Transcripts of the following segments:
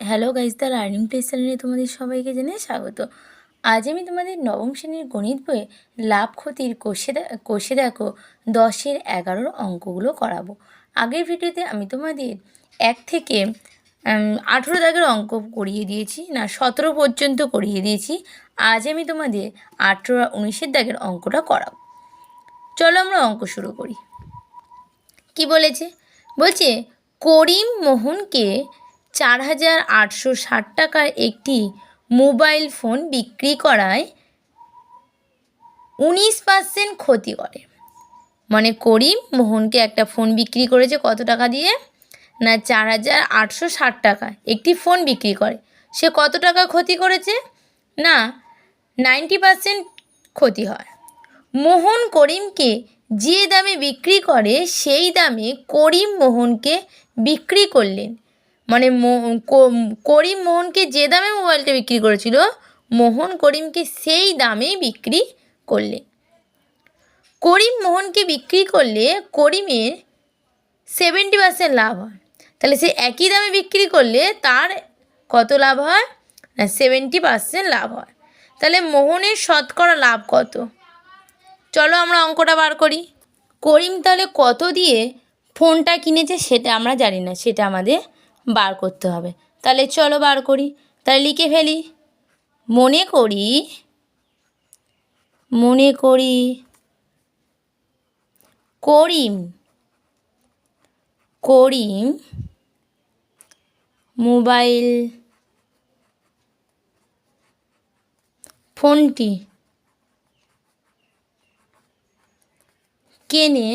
Hello guys the learning test চ্যানেলে তোমাদের সবাইকে জানিয়ে স্বাগত। আজ আমি তোমাদের নবম শ্রেণির গণিত বইয়ে লাভ ক্ষতির কষে কষে দেখো দশের এগারোর অঙ্কগুলো করাবো। আগের ভিডিওতে আমি তোমাদের এক থেকে আঠেরো দাগের অঙ্ক করিয়ে দিয়েছি, না, সতেরো পর্যন্ত করিয়ে দিয়েছি। আজ আমি তোমাদের আঠেরো উনিশের দাগের অঙ্কটা করাবো। চলো আমরা অঙ্ক শুরু করি। কি বলেছে? বলছে, করিম মোহনকে চার হাজার আটশো ষাট টাকার একটি মোবাইল ফোন বিক্রি করায় উনিশ পার্সেন্ট ক্ষতি করে। মানে করিম মোহনকে একটা ফোন বিক্রি করেছে কত টাকা দিয়ে? না, চার হাজার আটশো ষাট টাকা একটি ফোন বিক্রি করে। সে কত টাকা ক্ষতি করেছে? না, নাইনটি পার্সেন্ট ক্ষতি হয়। মোহন করিমকে যে দামে বিক্রি করে, সেই দামে করিম মোহনকে বিক্রি করলেন। মানে করিম মোহনকে যে দামে মোবাইলটা বিক্রি করেছিল, মোহন করিমকে সেই দামেই বিক্রি করলে। করিম মোহনকে বিক্রি করলে করিমের সেভেন্টি পার্সেন্ট লাভ হয়। তাহলে সে একই দামে বিক্রি করলে তার কত লাভ হয়? না সেভেন্টি পার্সেন্ট লাভ হয়। তাহলে মোহনের শতকরা লাভ কত? চলো আমরা অঙ্কটা বার করি। করিম তাহলে কত দিয়ে ফোনটা কিনেছে সেটা আমরা জানি না, সেটা আমাদের বার করতে হবে। তাহলে চলো বার করি। তাহলে লিখে ফেলি। মনে করি মনে করি, করিম করিম মোবাইল ফোনটি কেনে?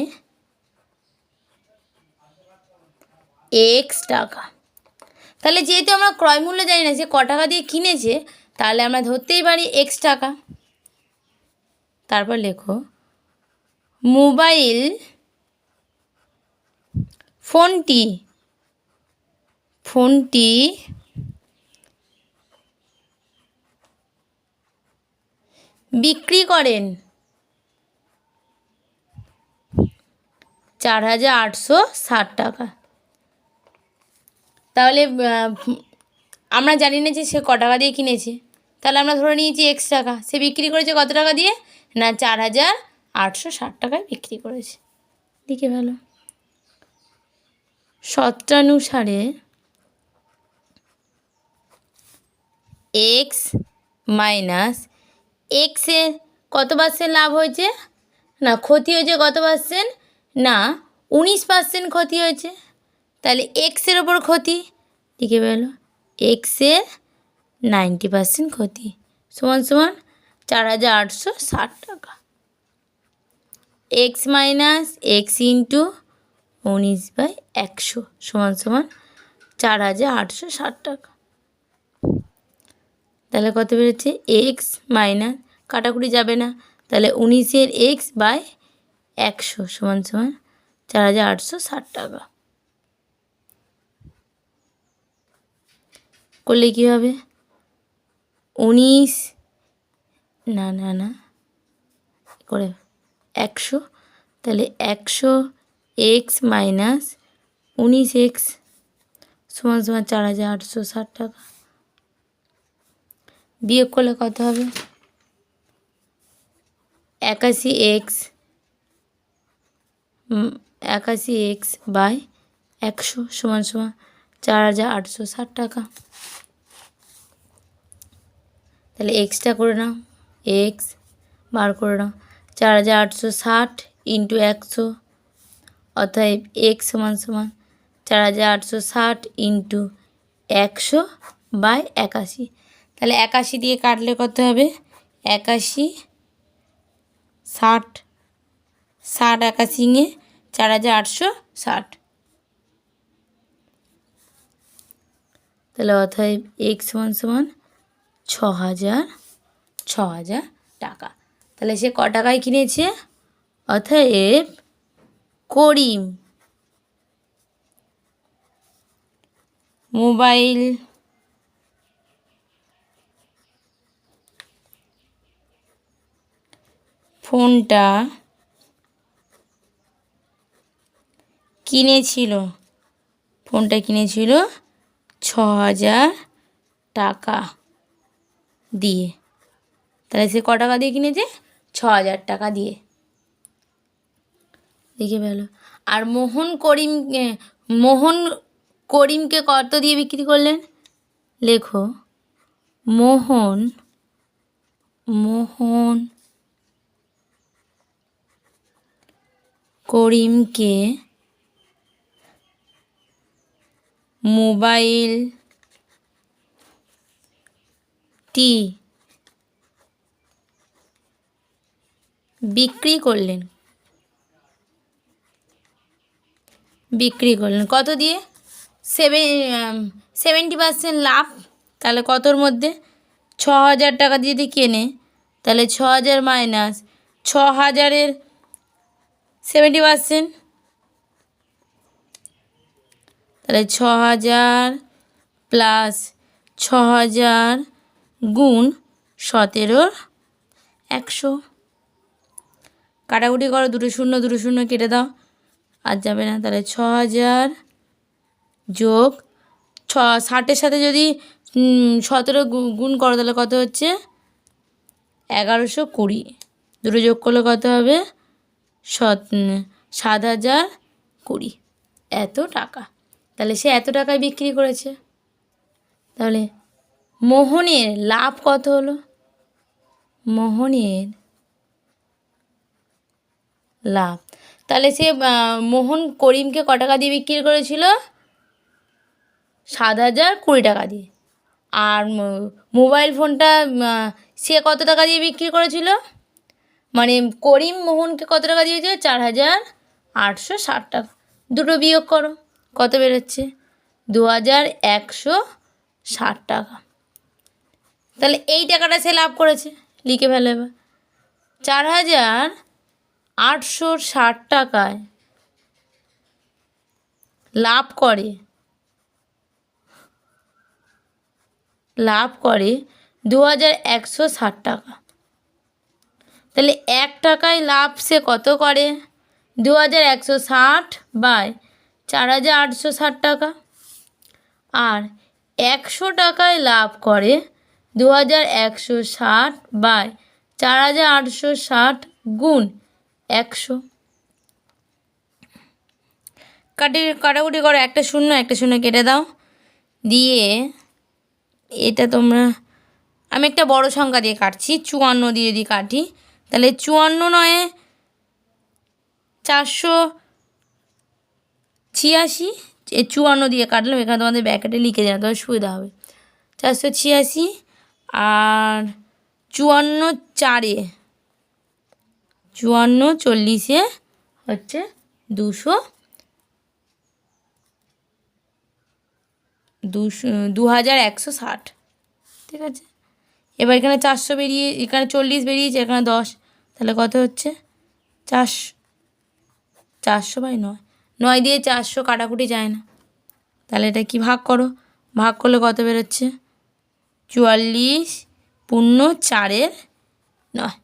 এক্স টাকা। তাহলে যেহেতু আমরা ক্রয় মূল্য জানি না, যে ক টাকা দিয়ে কিনেছে, তাহলে আমরা ধরতেই পারি এক্স টাকা। তারপর লেখো, মোবাইল ফোনটি ফোনটি বিক্রি করেন চার হাজার আটশো ষাট টাকা। তাহলে আমরা জানি না যে সে ক টাকা দিয়ে কিনেছে। তাহলে আমরা ধরে নিয়েছি এক্স টাকা। সে বিক্রি করেছে কত টাকা দিয়ে? না চার হাজার আটশো ষাট টাকায় বিক্রি করেছে। দিকে ভালো। সত্রানুসারে এক্স মাইনাস এক্সের কত পার্সেন্ট লাভ হয়েছে? না ক্ষতি হয়েছে কত পার্সেন্ট না উনিশ পার্সেন্ট ক্ষতি হয়েছে। তাহলে এক্সের ওপর ক্ষতি। লিখে পেল এক্সের নাইনটি পার্সেন্ট ক্ষতি। সমান সমান চার হাজার আটশো ষাট টাকা। এক্স মাইনাস এক্স ইন্টু উনিশ বাই একশো। সমান সমান চার হাজার আটশো ষাট টাকা। তাহলে কত বেরোচ্ছে? এক্স মাইনাস কাটাকুটি যাবে না। তাহলে উনিশের এক্স বাই একশো। সমান সমান চার হাজার আটশো ষাট টাকা। করলে কী হবে? উনিশ, না না না, করে একশো, তাহলে একশো এক্স মাইনাস উনিশ এক্স সমান সমান চার হাজার আটশো ষাট টাকা। বিয়োগ করলে কত হবে? একাশি এক্স একাশি এক্স বাই একশো সমান সমান চার হাজার আটশো ষাট টাকা। তাহলে এক্সটা করে নাও। এক্স বার করে নাও। চার হাজার আটশো ষাট ইন্টু একশো, অতএব এক্স সমান সমান চার হাজার আটশো ষাট ইন্টু একশো বাই একাশি। তাহলে একাশি দিয়ে কাটলে কত হবে? একাশি ষাট। ষাট একাশি নিয়ে চার হাজার আটশো ষাট। তাহলে অতএব এক্স সমান সমান ছ হাজার ছ হাজার টাকা। তাহলে সে ক টাকায় কিনেছে? অতএব করিম। মোবাইল ফোনটা কিনেছিল। ফোনটা কিনেছিল ছ হাজার টাকা দিয়ে। তাহলে সে ক টাকা দিয়ে কিনেছে? ছ হাজার টাকা দিয়ে। দেখে পেল। আর মোহন করিম মোহন করিমকে কত দিয়ে বিক্রি করলেন? লেখো। মোহন মোহন করিমকে মোবাইল টি বিক্রি করলেন। বিক্রি করলেন। কত দিয়ে? সেভেন সেভেন্টি পার্সেন্ট লাভ। তাহলে কতর মধ্যে? ছ হাজার টাকা যদি কেনে, তাহলে ছ হাজার মাইনাস ছ হাজারের সেভেন্টি পার্সেন্ট তাহলে ছ হাজার প্লাস ছ হাজার গুণ সতেরোর একশো। কাটাকুটি করো, দুটো শূন্য দুটো শূন্য কেটে দাও। আর যাবে না, তাহলে ছ হাজার যোগ ছ, ষাটের সাথে যদি সতেরো গুণ করো, তাহলে কত হচ্ছে? এগারোশো কুড়ি। দুটো যোগ করলে কত হবে? সত সাত হাজার কুড়ি। এত টাকা। তাহলে সে এত টাকায় বিক্রি করেছে? তাহলে মোহনের লাভ কত হলো? মোহনের লাভ। তাহলে সে মোহন করিমকে ক টাকা দিয়ে বিক্রি করেছিল? সাত হাজার কুড়ি টাকা দিয়ে। আর মোবাইল ফোনটা সে কত টাকা দিয়ে বিক্রি করেছিল? মানে করিম মোহনকে কত টাকা দিয়েছে চার হাজার আটশো ষাট টাকা। দুটো বিয়োগ করো। কত বেরোচ্ছে? দু হাজার একশো ষাট টাকা। তাহলে এই টাকাটা সে লাভ করেছে, লিখে ফেলো এবার। চার হাজার আটশো ষাট টাকায় লাভ করে লাভ করে দু হাজার একশো ষাট টাকা। তাহলে এক টাকায় লাভ সে কত করে? দু হাজার একশো ষাট বাই চার হাজার আটশো ষাট টাকা। আর একশো টাকায় লাভ করে দু হাজার একশো ষাট বাই চার হাজার আটশো ষাট গুণ একশো। কাটি, কাটাকুটি করো, একটা শূন্য একটা শূন্য কেটে দাও। দিয়ে এটা তোমরা, আমি একটা বড় সংখ্যা দিয়ে কাটছি, চুয়ান্ন দিয়ে যদি কাটি, তাহলে চুয়ান্ন নয়, চারশো ছিয়াশি চুয়ান্ন দিয়ে কাটলাম, এখানে তোমাদের ব্যাকেটে লিখে দিলাম তোমার সুবিধা হবে। চারশো ছিয়াশি আর চুয়ান্ন চারে, চুয়ান্ন চল্লিশে হচ্ছে দুশো দুশো দু হাজার একশো ষাট, ঠিক আছে? এবার এখানে চারশো বেরিয়ে, এখানে চল্লিশ বেরিয়েছে, এখানে দশ, তাহলে কত হচ্ছে? চারশো চারশো বাই নয়। নয় দিয়ে চারশো কাটাকুটি যায় না। তাহলে এটা কি ভাগ করো? ভাগ করলে কত বেরোচ্ছে? চুয়াল্লিশ পূর্ণ চারের নয়।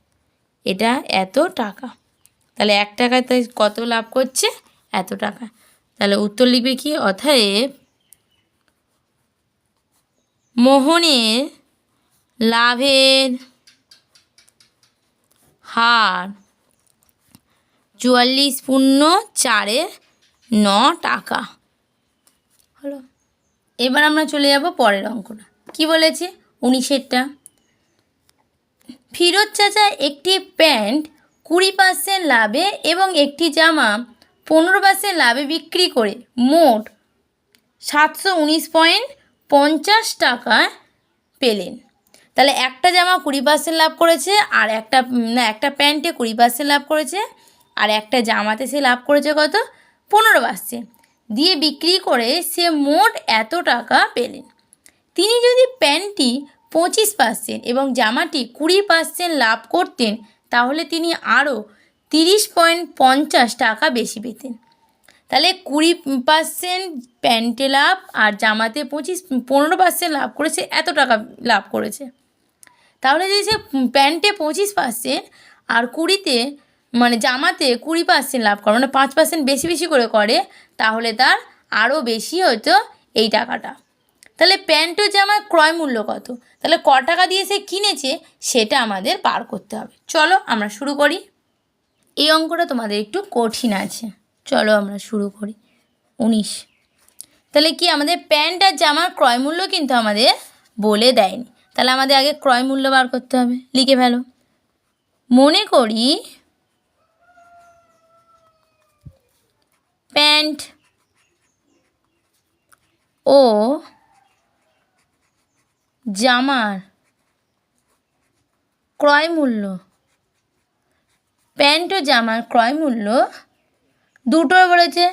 এটা এত টাকা। তাহলে এক টাকায় তাই কত লাভ করছে? এত টাকা। তাহলে উত্তর লিখবে কি? অতএব মোহনের লাভের হার চুয়াল্লিশ পূর্ণ চারের ন টাকা। হলো। এবার আমরা চলে যাব পরের অঙ্কটা। কি বলেছে? উনিশেরটা। ফিরোজ চাচা একটি প্যান্ট কুড়ি পার্সেন্ট লাভে এবং একটি জামা পনেরো পার্সেন্ট লাভে বিক্রি করে। মোট সাতশো উনিশ পয়েন্ট পঞ্চাশ টাকায় পেলেন। তাহলে একটা জামা কুড়ি পার্সেন্ট লাভ করেছে আর একটা, না, একটা প্যান্টে কুড়ি পার্সেন্ট লাভ করেছে। আর একটা জামাতে সে লাভ করেছে কত? পনেরো পার্সেন্ট দিয়ে বিক্রি করে সে মোট এত টাকা পেলেন। তিনি যদি প্যান্টটি পঁচিশ পার্সেন্ট এবং জামাটি কুড়ি পার্সেন্ট লাভ করতেন, তাহলে তিনি আরও তিরিশ পয়েন্ট পঞ্চাশ টাকা বেশি পেতেন। তাহলে কুড়ি পার্সেন্ট প্যান্টে লাভ আর জামাতে পঁচিশ, পনেরো পার্সেন্ট লাভ করেছে এত টাকা লাভ করেছে। তাহলে যদি সে প্যান্টে পঁচিশ পার্সেন্ট আর কুড়িতে মানে জামাতে কুড়ি পার্সেন্ট লাভ করে মানে পাঁচ পার্সেন্ট বেশি বেশি করে করে, তাহলে তার আরও বেশি হতো এই টাকাটা। তাহলে প্যান্ট ও জামার ক্রয় মূল্য কত? তাহলে ক টাকা দিয়ে সে কিনেছে, সেটা আমাদের বার করতে হবে। চলো আমরা শুরু করি। এই অঙ্কটা তোমাদের একটু কঠিন আছে। চলো আমরা শুরু করি। উনিশ। তাহলে কি আমাদের প্যান্ট আর জামার ক্রয় মূল্য কিন্তু আমাদের বলে দেয়নি। তাহলে আমাদের আগে ক্রয় মূল্য বার করতে হবে। লিখে ফেলো। মনে করি প্যান্ট ও জামার ক্রয় মূল্য। প্যান্ট ও জামার ক্রয় মূল্য দুটোর বলেছে।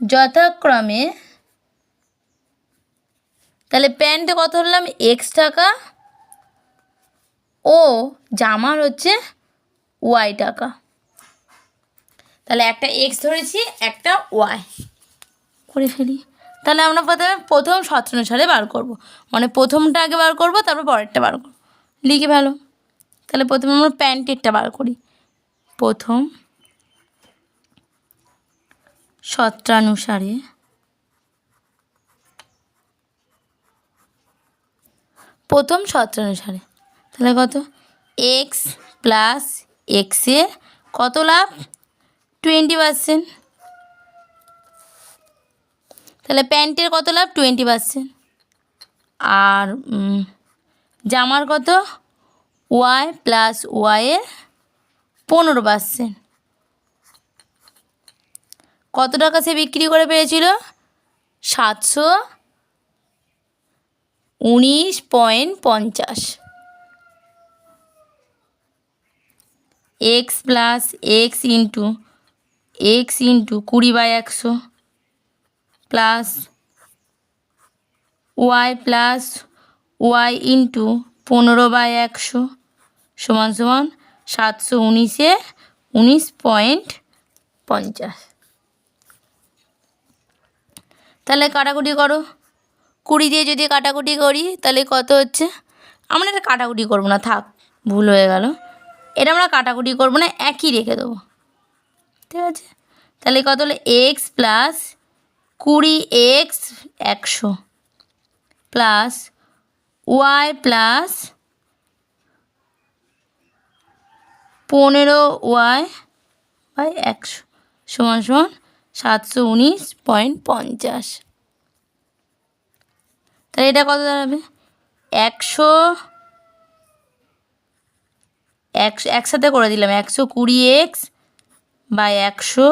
যথাক্রমে তাহলে প্যান্টে কত ধরলাম এক্স টাকা ও জামার হচ্ছে ওয়াই টাকা। তাহলে একটা এক্স ধরেছি, একটা ওয়াই করে ফেলি। তাহলে আমরা প্রথমে প্রথম সত্রানুসারে বার করব। মানে প্রথমটা আগে বার করব, তারপর পরেরটা বার করব। লিখে ভালো তাহলে প্রথমে আমরা প্যান্টেরটা বার করি। প্রথম সত্রানুসারে প্রথম সত্রানুসারে। তাহলে কত? এক্স প্লাস এক্সের কত লাভ? টোয়েন্টি পার্সেন্ট তাহলে প্যান্টের কত লাভ? টোয়েন্টি পার্সেন্ট আর জামার কত? ওয়াই প্লাস ওয়াইয়ের পনেরো পার্সেন্ট কত টাকা সে বিক্রি করে পেয়েছিল সাতশো উনিশ পয়েন্ট পঞ্চাশ। X plus x into x into কুড়ি বাই একশো plus y plus y into পনেরো বাই একশো সমান সমান সাতশো উনিশে উনিশ পয়েন্ট পঞ্চাশ। তাহলে কাটাকুটি করো। কুড়ি দিয়ে যদি কাটাকুটি করি, তাহলে কত হচ্ছে? আমরা এটা কাটাকুটি করব না, থাক, ভুল হয়ে গেল। এটা আমরা কাটাকুটি করব না, একই রেখে দেবো। ঠিক আছে তাহলে কত হলো? এক্স প্লাস কুড়ি এক্স একশো প্লাস ওয়াই প্লাস পনেরো ওয়াই বাই একশো সমান সমান সাতশো উনিশ পয়েন্ট পঞ্চাশ। তাহলে এটা কত দাঁড়াবে? একশো একশো একসাথে করে দিলাম। একশো কুড়ি এক্স বাই একশো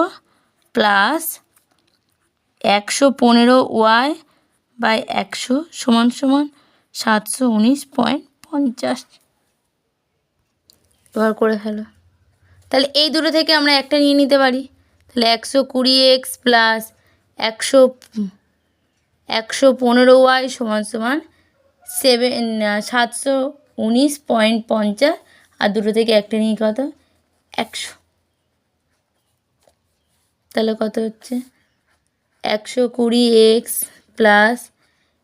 প্লাস একশো পনেরো ওয়াই বাই একশো সমান সমান সাতশো উনিশ পয়েন্ট পঞ্চাশ। ব্যবহার করে ফেলো। তাহলে এই দুটো থেকে আমরা একটা নিয়ে নিতে পারি। তাহলে একশো কুড়ি এক্স প্লাস একশো একশো পনেরো ওয়াই সমান সমান সেভেন, সাতশো উনিশ পয়েন্ট পঞ্চাশ। আর দুটো থেকে একটা নিয়ে কত? একশো। তাহলে কত হচ্ছে? একশো কুড়ি এক্স প্লাস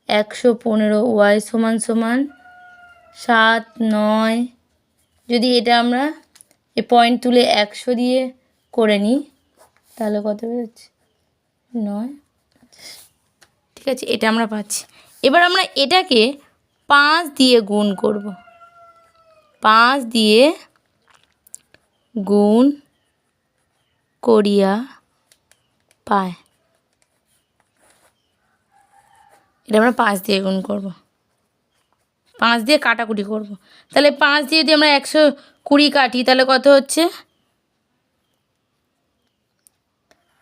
একশো পনেরো ওয়াই সমান সমান সাত নয়। যদি এটা আমরা এ পয়েন্ট তুলে একশো দিয়ে করে নিই, তাহলে কত বেরোচ্ছে নয়। ঠিক আছে, এটা আমরা পাচ্ছি। এবার আমরা এটাকে পাঁচ দিয়ে গুণ করব। পাঁচ দিয়ে গুণ করিয়া পায়। এটা আমরা পাঁচ দিয়ে গুণ করব। পাঁচ দিয়ে কাটাকুটি করব। তাহলে পাঁচ দিয়ে যদি আমরা একশো কুড়ি কাটি, তাহলে কত হচ্ছে?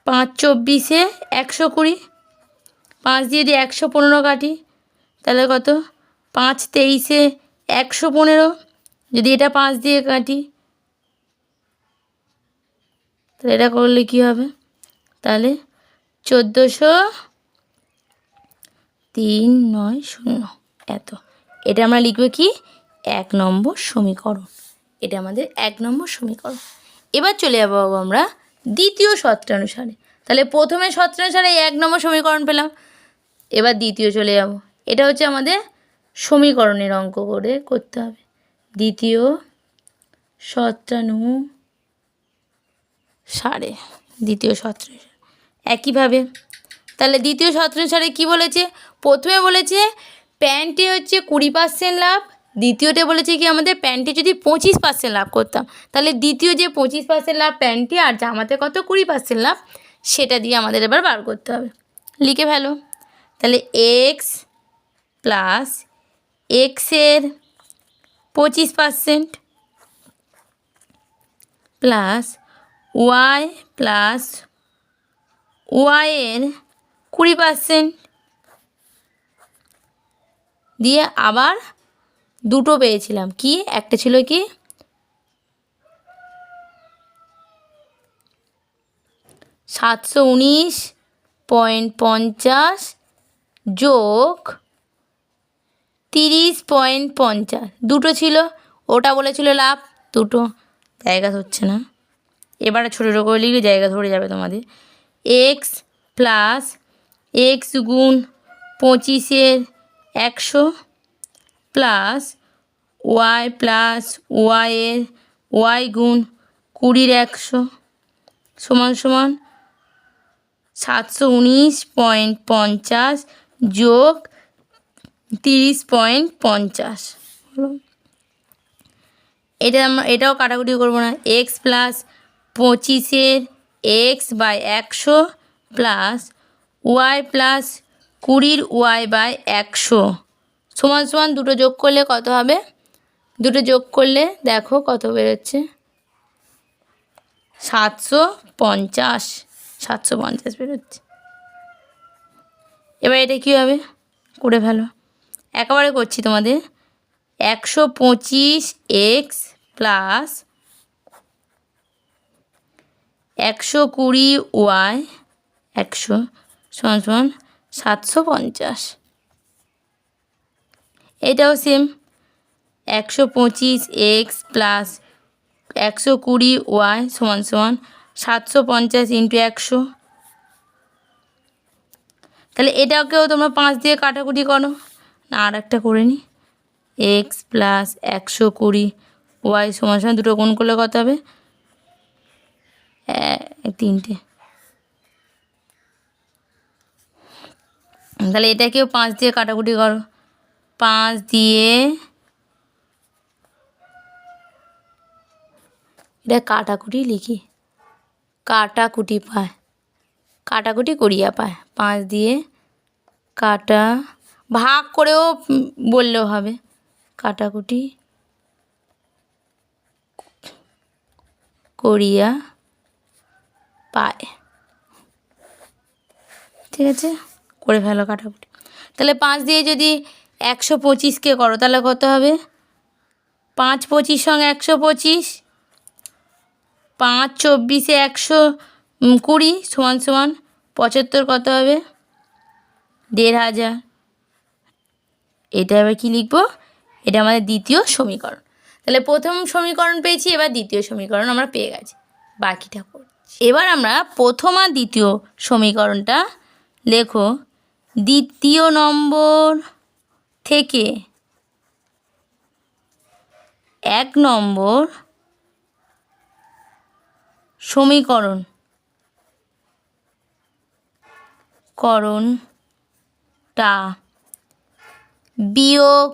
পাঁচ চব্বিশে একশো কুড়ি। পাঁচ দিয়ে যদি একশো পনেরো কাটি, তাহলে কত? পাঁচ তেইশে একশো পনেরো। যদি এটা পাঁচ দিয়ে কাটি, তাহলে এটা করলে কী হবে? তাহলে চোদ্দোশো তিন নয় শূন্য। এত। এটা আমরা লিখব কি? এক নম্বর সমীকরণ। এটা আমাদের এক নম্বর সমীকরণ। এবার চলে যাব আমরা দ্বিতীয় সত্রানুসারে তাহলে প্রথমে সত্রানুসারে এক নম্বর সমীকরণ পেলাম। এবার দ্বিতীয় চলে যাব। এটা হচ্ছে আমাদের সমীকরণের অঙ্ক করে করতে হবে। দ্বিতীয় সত্রানু সারে। দ্বিতীয় সত্রানুসারে একইভাবে। তাহলে দ্বিতীয় সত্রানুসারে কি বলেছে? প্রথমে বলেছে, প্যান্টে হচ্ছে কুড়ি পার্সেন্ট লাভ। দ্বিতীয়তে বলেছে কি, আমাদের প্যান্টে যদি পঁচিশ পার্সেন্ট লাভ করতাম। তাহলে দ্বিতীয় যে পঁচিশ পার্সেন্ট লাভ প্যান্টে আর জামাতে কত কুড়ি পার্সেন্ট লাভ, সেটা দিয়ে আমাদের এবার বার করতে হবে। লিখে ফেলো। তাহলে এক্স প্লাস এক্সের পঁচিশ পার্সেন্ট প্লাস ওয়াই প্লাস ওয়াইয়ের কুড়ি পার্সেন্ট দিয়ে আবার দুটো পেয়েছিলাম। কি? একটা ছিল কি? সাতশো উনিশ পয়েন্ট পঞ্চাশ যোগ তিরিশ পয়েন্ট পঞ্চাশ। দুটো ছিল। ওটা বলেছিল লাভ। দুটো। জায়গা হচ্ছে না। এবারে ছোটো ছোটো করে লিখলে জায়গা ধরে যাবে তোমাদের। এক্স প্লাস এক্স গুণ পঁচিশের একশো প্লাস ওয়াই প্লাস ওয়াইয়ের ওয়াই গুণ কুড়ির একশো সমান সমান সাতশো উনিশ পয়েন্ট পঞ্চাশ যোগ তিরিশ পয়েন্ট পঞ্চাশ। এটা আমরা, এটাও কাটাকুটি করব না। এক্স প্লাস পঁচিশের এক্স বাই একশো প্লাস ওয়াই প্লাস কুড়ির ওয়াই বাই একশো। সমান সমান দুটো যোগ করলে কত হবে? দুটো যোগ করলে দেখো কত বেরোচ্ছে? সাতশো পঞ্চাশ। সাতশো পঞ্চাশ বেরোচ্ছে। এবার এটা কী হবে? করে ফেলো। একেবারে করছি তোমাদের। একশো পঁচিশ এক্স প্লাস একশো কুড়ি ওয়াই, একশো, সমান সমান সাতশো পঞ্চাশ। এটাও সেম একশো পঁচিশ এক্স প্লাস একশো কুড়ি ওয়াই সমান সমান সাতশো পঞ্চাশ ইন্টু একশো। তাহলে এটাকেও তোমরা পাঁচ দিয়ে কাটাকুটি করো। না আর একটা করে নিই এক্স প্লাস একশো কুড়ি ওয়াই সমান সমান দুটো গুণ করলে কত হবে? তিনটে। তাহলে এটাকেও পাঁচ দিয়ে কাটাকুটি করো। পাঁচ দিয়ে এটা কাটাকুটি লিখি। কাটাকুটি পায়। কাটাকুটি করিয়া পায়। পাঁচ দিয়ে কাটা, ভাগ করেও বললেও হবে। কাটাকুটি করিয়া পায়। ঠিক আছে? করে ফেলো কাটাকুটি। তাহলে পাঁচ দিয়ে যদি একশো পঁচিশকে করো, তাহলে কত হবে? পাঁচ পঁচিশ সঙ্গে একশো পঁচিশ, পাঁচ চব্বিশে একশো কুড়ি সমান সমান পঁচাত্তর কত হবে? দেড় হাজার। এটা এবার কী লিখব? এটা আমাদের দ্বিতীয় সমীকরণ। তাহলে প্রথম সমীকরণ পেয়েছি, এবার দ্বিতীয় সমীকরণ আমরা পেয়ে গেছি। বাকিটা এবার আমরা প্রথম আর দ্বিতীয় সমীকরণটা লেখো। দ্বিতীয় নম্বর থেকে এক নম্বর সমীকরণ করণটা বিয়োগ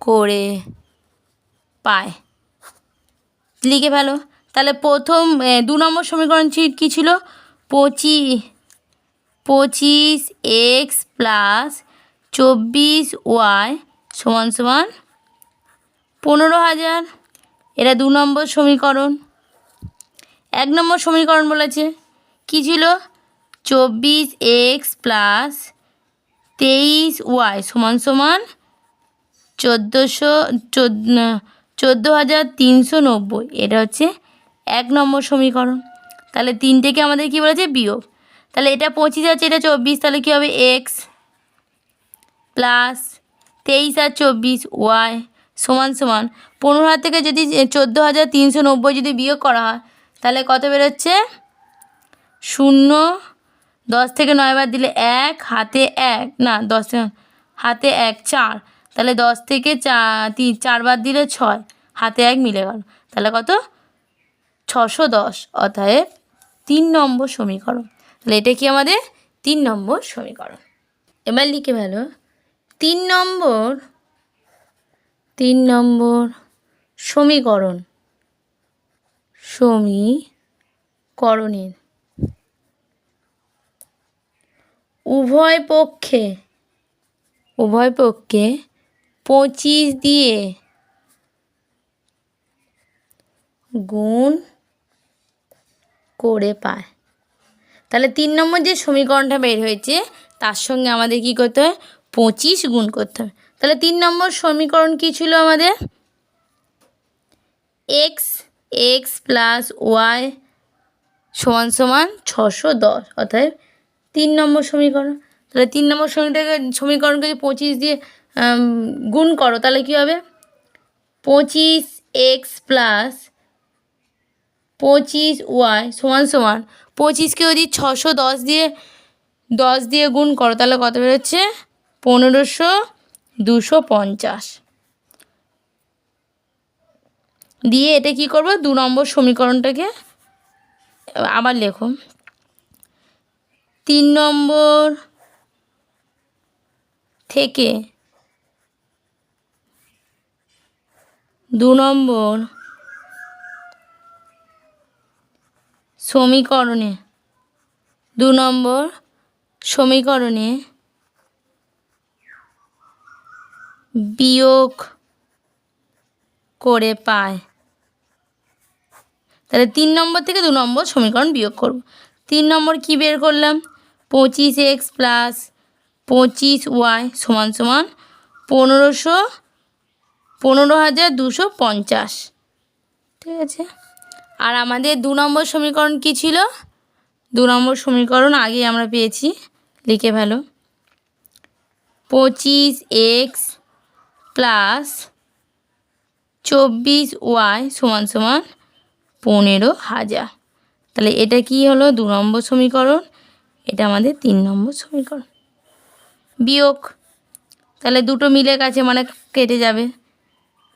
করে পায়। লিখে ফেলো। তাহলে প্রথম দু নম্বর সমীকরণ কী ছিল? পঁচি, পঁচিশ এক্স প্লাস চব্বিশ ওয়াই সমান সমান পনেরো হাজার। এটা দু নম্বর সমীকরণ। এক নম্বর সমীকরণ বলেছে, কী ছিল? চব্বিশ এক্স প্লাস তেইশ ওয়াই সমান সমান চোদ্দোশো চোদ্দ হাজার তিনশো নব্বই। এটা হচ্ছে এক নম্বর সমীকরণ। তাহলে তিনটেকে আমাদের কী বলেছে? বিয়োগ। তাহলে এটা পঁচিশ আছে এটা চব্বিশ, তাহলে কী হবে? এক্স প্লাস তেইশ আর চব্বিশ ওয়াই সমান সমান। পনেরো হাজার থেকে যদি চোদ্দ হাজার তিনশো নব্বই যদি বিয়োগ করা হয়, তাহলে কত বেরোচ্ছে? শূন্য। দশ থেকে নয় বার দিলে এক, হাতে এক। না, দশ হাতে এক, চার। তাহলে দশ থেকে চা- তিন, চারবার দিলে ছয়, হাতে এক মিলে গেল। তাহলে কত? ছশো দশ, অতএব তিন নম্বর সমীকরণ। তাহলে এটা কি আমাদের? তিন নম্বর সমীকরণ। এবার লিখে ভালো তিন নম্বর তিন নম্বর সমীকরণ সমীকরণের। উভয় পক্ষে উভয় পক্ষে পঁচিশ দিয়ে গুণ করে পায়। তাহলে তিন নম্বর যে সমীকরণটা বের হয়েছে, তার সঙ্গে আমাদের কি করতে হয় পঁচিশ গুণ করতে হবে। তাহলে তিন নম্বর সমীকরণ কি ছিল আমাদের? এক্স এক্স প্লাস ওয়াই সমান সমান ছশো দশ। অর্থাৎ তিন নম্বর সমীকরণ। তাহলে তিন নম্বর সমীকরণকে সমীকরণকে পঁচিশ দিয়ে গুণ করো, তাহলে কী হবে? পঁচিশ এক্স প্লাস পঁচিশ ওয়াই সমান সমান পঁচিশকে যদি ছশো দশ দিয়ে দশ দিয়ে গুণ করো, তাহলে কত বেরোচ্ছে? পনেরোশো দুশো পঞ্চাশ। দিয়ে এটা কি করব? দু নম্বর সমীকরণটাকে আবার লেখো। তিন নম্বর থেকে দু নম্বর সমীকরণে। দু নম্বর সমীকরণে বিয়োগ করে পায়। তাহলে তিন নম্বর থেকে দু নম্বর সমীকরণ বিয়োগ করব। তিন নম্বর কি বের করলাম? পঁচিশ এক্স প্লাস পঁচিশ ওয়াই সমান সমান পনেরোশো পনেরো হাজার দুশো পঞ্চাশ। ঠিক আছে? আর আমাদের দু নম্বর সমীকরণ কি ছিল? দু নম্বর সমীকরণ আগে আমরা পেয়েছি। লিখে ভালো পঁচিশ এক্স প্লাস চব্বিশ ওয়াই সমান সমান পনেরো হাজার। তাহলে এটা কি হলো? দু নম্বর সমীকরণ। এটা আমাদের তিন নম্বর সমীকরণ। বিয়োগ। তাহলে দুটো মিলে গেছে মানে কেটে যাবে।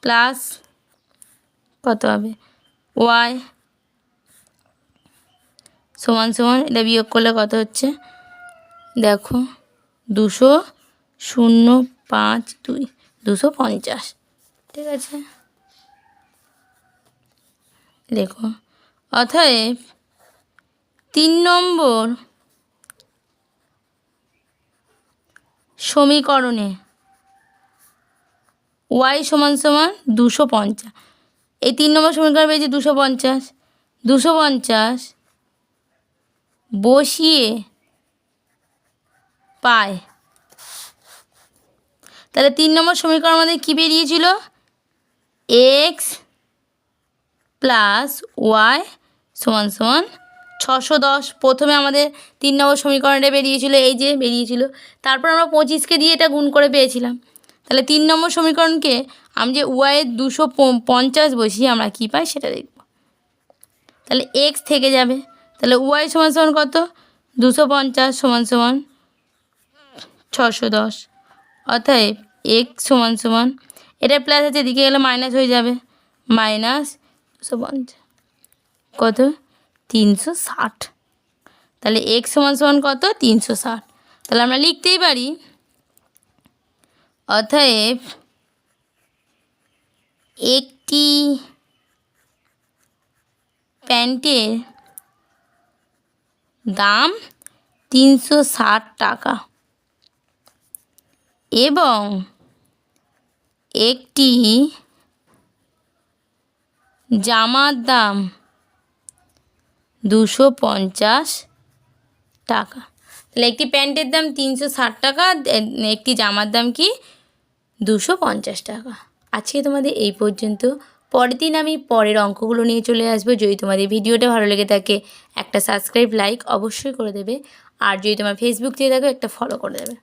প্লাস কত হবে? ওয়াই সমান সমান এটা বিয়োগ করলে কত হচ্ছে? দেখো, দুশো শূন্য পাঁচ দুই, দুশো পঞ্চাশ। ঠিক আছে? দেখো, অতএব তিন নম্বর সমীকরণে ওয়াই সমান সমান দুশো পঞ্চাশ। এই তিন নম্বর সমীকরণ পেয়েছি দুশো পঞ্চাশ। দুশো পঞ্চাশ বসিয়ে পায় তাহলে তিন নম্বর সমীকরণ আমাদের কী বেরিয়েছিল? এক্স প্লাস ওয়াই সমান সমান ছশো দশ। প্রথমে আমাদের তিন নম্বর সমীকরণটা বেরিয়েছিল, এই যে বেরিয়েছিল। তারপর আমরা পঁচিশকে দিয়ে এটা গুণ করে পেয়েছিলাম। তাহলে তিন নম্বর সমীকরণকে আমি যে ওয়াইয়ের দুশো পঞ্চাশ বসিয়ে আমরা কী পাই সেটা দেখব। তাহলে এক্স থেকে যাবে। তাহলে ওয়াই সমান সমান কত? দুশো পঞ্চাশ সমান সমান ছশো দশ। অতএব এক্স সমান সমান, এটা প্লাস আছে, এদিকে গেলে মাইনাস হয়ে যাবে। মাইনাস দুশো পঞ্চাশ। কত? তিনশো ষাট। তাহলে এক্স সমান সমান কত? তিনশো ষাট। তাহলে আমরা লিখতেই পারি অতএব একটি প্যান্টের দাম তিনশো ষাট টাকা এবং একটি জামার দাম দুশো পঞ্চাশ টাকা। তাহলে একটি প্যান্টের দাম তিনশো ষাট টাকা একটি জামার দাম কি দুশো পঞ্চাশ টাকা। আজকে তোমাদের এই পর্যন্ত। পরের দিন আমি পরের অঙ্কগুলো নিয়ে চলে আসব। যদি তোমাদের ভিডিওটা ভালো লেগে থাকে, একটা সাবস্ক্রাইব, লাইক অবশ্যই করে দেবে। আর যদি তোমার ফেসবুক দিয়ে থাকো একটা ফলো করে দেবে।